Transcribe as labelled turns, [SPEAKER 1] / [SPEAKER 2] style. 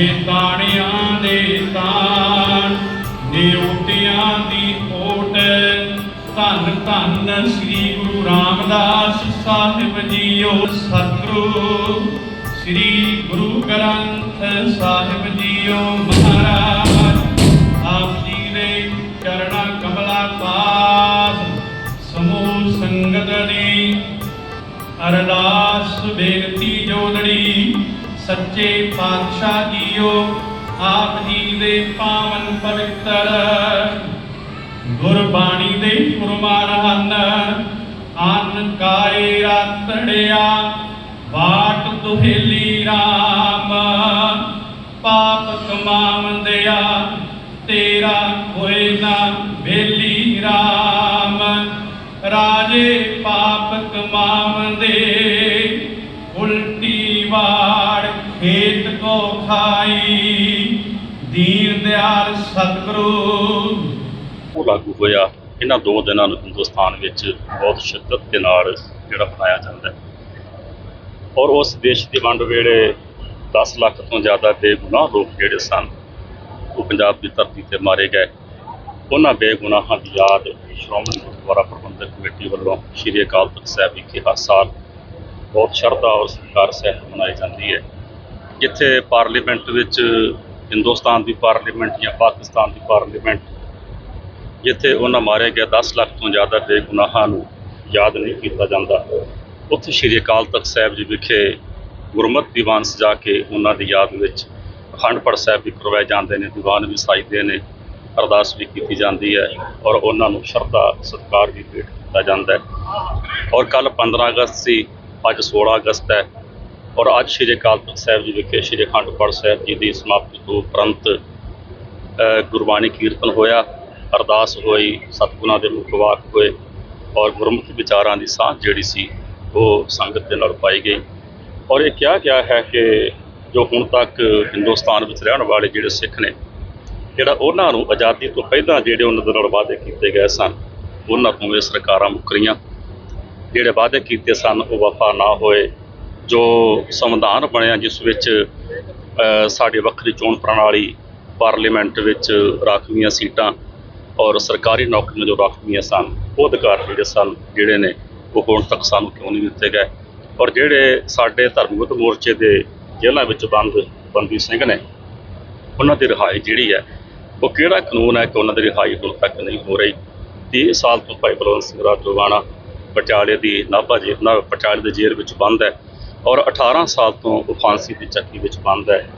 [SPEAKER 1] ਜੇ ਤਾਣਿਆਂ ਦੇ ਤਾਣ ਨਿਉਟਿਆਂ ਦੀ ਓਟ ਧੰਨ ਧੰਨ ਸ੍ਰੀ ਗੁਰੂ ਰਾਮਦਾਸ ਸਾਹਿਬ ਜੀਓ ਸਤਿਗੁਰੂ, ਸ੍ਰੀ ਗੁਰੂ ਗ੍ਰੰਥ ਸਾਹਿਬ ਜੀਓ ਮਹਾਰਾਜ, ਆਪ ਜੀ ਦੇ ਚਰਣਾ ਕਮਲਾ ਪਾਸ, ਸਮੂਹ ਸੰਗਤ ਨੇ ਅਰਦਾਸ ਬੇਨਤੀ ਜੋਦੜੀ ਸੱਚੇ ਪਾਤਸ਼ਾਹ ਜੀਓ, ਆਪ ਜੀ ਦੇ ਪਾਵਨ ਪਵਿੱਤਰ। ਗੁਰਬਾਣੀ ਦੇ ਫੁਰਮਾਨ ਹਨ, ਅਨ ਕਾਏ ਰਾਤੜਿਆ ਬਾਟ ਦੁਹੇਲੀ ਰਾਮ। ਪਾਪ ਕਮਾਵੰਦਿਆ, ਤੇਰਾ ਹੋਏ ਨਾ ਬੇਲੀ ਰਾਮ। ਰਾਜੇ ਪਾਪ ਕਮਾਵੰਦੇ, ਉਲਟੀ ਵਾੜ ਖੇਤ ਕੋ ਖਾਈ, ਦੀਨ ਦਿਆਲ ਸਤਿਗੁਰੂ।
[SPEAKER 2] ਉਹ ਲਾਗੂ ਹੋਇਆ ਇਹਨਾਂ ਦੋ ਦਿਨਾਂ ਨੂੰ ਹਿੰਦੁਸਤਾਨ ਵਿੱਚ ਬਹੁਤ ਸ਼ਿੱਦਤ ਦੇ ਨਾਲ ਜਿਹੜਾ ਮਨਾਇਆ ਜਾਂਦਾ ਹੈ। ਔਰ ਉਸ ਦੇਸ਼ ਦੀ ਵੰਡ ਵੇਲੇ 10 ਲੱਖ ਤੋਂ ਜ਼ਿਆਦਾ ਬੇਗੁਨਾਹ ਲੋਕ ਜਿਹੜੇ ਸਨ, ਉਹ ਪੰਜਾਬ ਦੀ ਧਰਤੀ ਤੇ ਮਾਰੇ ਗਏ। ਉਹਨਾਂ ਬੇਗੁਨਾਹਾਂ ਦੀ ਯਾਦ ਸ਼੍ਰੋਮਣੀ ਗੁਰਦੁਆਰਾ ਪ੍ਰਬੰਧਕ ਕਮੇਟੀ ਵੱਲੋਂ ਸ਼੍ਰੀ ਅਕਾਲ ਤਖਤ ਸਾਹਿਬ ਵਿਖੇ ਹਰ ਸਾਲ ਬਹੁਤ ਸ਼ਰਧਾ ਔਰ ਸਤਿਕਾਰ ਸਹਿਤ ਮਨਾਈ ਜਾਂਦੀ ਹੈ। ਜਿੱਥੇ ਪਾਰਲੀਮੈਂਟ ਵਿੱਚ ਹਿੰਦੁਸਤਾਨ ਦੀ ਪਾਰਲੀਮੈਂਟ ਜਾਂ ਪਾਕਿਸਤਾਨ ਦੀ ਪਾਰਲੀਮੈਂਟ, ਜਿੱਥੇ ਉਹਨਾਂ ਮਾਰੇ ਗਏ 10 ਲੱਖ ਤੋਂ ਜ਼ਿਆਦਾ ਬੇਗੁਨਾਹਾਂ ਨੂੰ ਯਾਦ ਨਹੀਂ ਕੀਤਾ ਜਾਂਦਾ। ਉੱਥੇ ਸ਼੍ਰੀ ਅਕਾਲ ਤਖਤ ਸਾਹਿਬ ਜੀ ਵਿਖੇ ਗੁਰਮਤਿ ਦੀਵਾਨ ਸਜਾ ਕੇ ਉਹਨਾਂ ਦੀ ਯਾਦ ਵਿੱਚ ਅਖੰਡ ਪਾਠ ਸਾਹਿਬ ਵੀ ਕਰਵਾਏ ਜਾਂਦੇ ਨੇ, ਦੀਵਾਨ ਵੀ ਸਾਜਦੇ ਨੇ, ਅਰਦਾਸ ਵੀ ਕੀਤੀ ਜਾਂਦੀ ਹੈ ਔਰ ਉਹਨਾਂ ਨੂੰ ਸ਼ਰਧਾ, ਸਤਿਕਾਰ ਵੀ ਭੇਟ ਕੀਤਾ ਜਾਂਦਾ ਹੈ। ਔਰ ਕੱਲ 15 ਅਗਸਤ ਸੀ, ਅੱਜ 16 ਅਗਸਤ ਹੈ। ਔਰ ਅੱਜ ਸ਼੍ਰੀ ਅਕਾਲ ਤਖਤ ਸਾਹਿਬ ਜੀ ਵਿਖੇ ਸ਼੍ਰੀ ਅਖੰਡ ਪਾਠ ਸਾਹਿਬ ਜੀ ਦੀ ਸਮਾਪਤੀ ਤੋਂ ਉਪਰੰਤ ਗੁਰਬਾਣੀ ਕੀਰਤਨ ਹੋਇਆ, ਅਰਦਾਸ ਹੋਈ, ਸਤਿਗੁਰਾਂ ਦੇ ਮੁਖ ਵਾਕ ਹੋਏ ਔਰ ਗੁਰਮੁਖੀ ਵਿਚਾਰਾਂ ਦੀ ਸਾਂਝ ਜਿਹੜੀ ਸੀ ਉਹ ਸੰਗਤ ਦੇ ਨਾਲ ਪਾਈ ਗਈ। ਔਰ ਇਹ ਕਿਹਾ ਗਿਆ ਹੈ ਕਿ ਜੋ ਹੁਣ ਤੱਕ ਹਿੰਦੁਸਤਾਨ ਵਿੱਚ ਰਹਿਣ ਵਾਲੇ ਜਿਹੜੇ ਸਿੱਖ ਨੇ, ਜਿਹੜਾ ਉਹਨਾਂ ਨੂੰ ਆਜ਼ਾਦੀ ਤੋਂ ਪਹਿਲਾਂ ਜਿਹੜੇ ਉਹਨਾਂ ਦੇ ਨਾਲ ਵਾਅਦੇ ਕੀਤੇ ਗਏ ਸਨ, ਉਹਨਾਂ ਤੋਂ ਇਹ ਸਰਕਾਰਾਂ ਮੁੱਕਰੀਆਂ ਜਿਹੜੇ ਵਾਅਦੇ ਕੀਤੇ ਸਨ ਉਹ ਵਫਾ ਨਾ ਹੋਏ ਜੋ ਸੰਵਿਧਾਨ ਬਣਿਆ ਜਿਸ ਵਿੱਚ ਅ, ਸਾਡੀ ਵੱਖਰੀ ਚੋਣ ਪ੍ਰਣਾਲੀ ਪਾਰਲੀਮੈਂਟ ਵਿੱਚ ਰਾਖਵੀਆਂ ਸੀਟਾਂ ਔਰ ਸਰਕਾਰੀ ਨੌਕਰੀਆਂ ਜੋ ਰਾਖਵੀਆਂ ਸਨ ਉਹ ਅਧਿਕਾਰ ਜਿਹੜੇ ਸਨ ਜਿਹੜੇ ਨੇ ਉਹ ਹੁਣ ਤੱਕ ਸਾਨੂੰ ਕਿਉਂ ਨਹੀਂ ਦਿੱਤੇ ਗਏ? ਔਰ ਜਿਹੜੇ ਸਾਡੇ ਧਰਮਗਤ ਮੋਰਚੇ ਦੇ ਜੇਲ੍ਹਾਂ ਵਿੱਚ ਬੰਦ ਬੰਦੀ ਸਿੰਘ ਨੇ ਉਹਨਾਂ ਦੀ ਰਿਹਾਈ ਜਿਹੜੀ ਹੈ ਉਹ ਕਿਹੜਾ ਕਾਨੂੰਨ ਹੈ ਕਿ ਉਹਨਾਂ ਦੀ ਰਿਹਾਈ ਹੁਣ ਤੱਕ ਨਹੀਂ ਹੋ ਰਹੀ? 30 ਸਾਲ ਤੋਂ ਭਾਈ ਬਲਵੰਤ ਸਿੰਘ ਰਾਜੋਵਾਣਾ ਪਟਿਆਲੇ ਦੀ ਨਾਭਾ ਜੇਲ੍ਹ ਨਾਲ ਪਟਿਆਲੇ ਦੇ ਜੇਲ੍ਹ ਵਿੱਚ ਬੰਦ ਹੈ। ਔਰ 18 ਸਾਲ ਤੋਂ ਉਹ ਫਾਂਸੀ ਦੀ ਚੱਕੀ ਵਿੱਚ ਬੰਦ ਹੈ।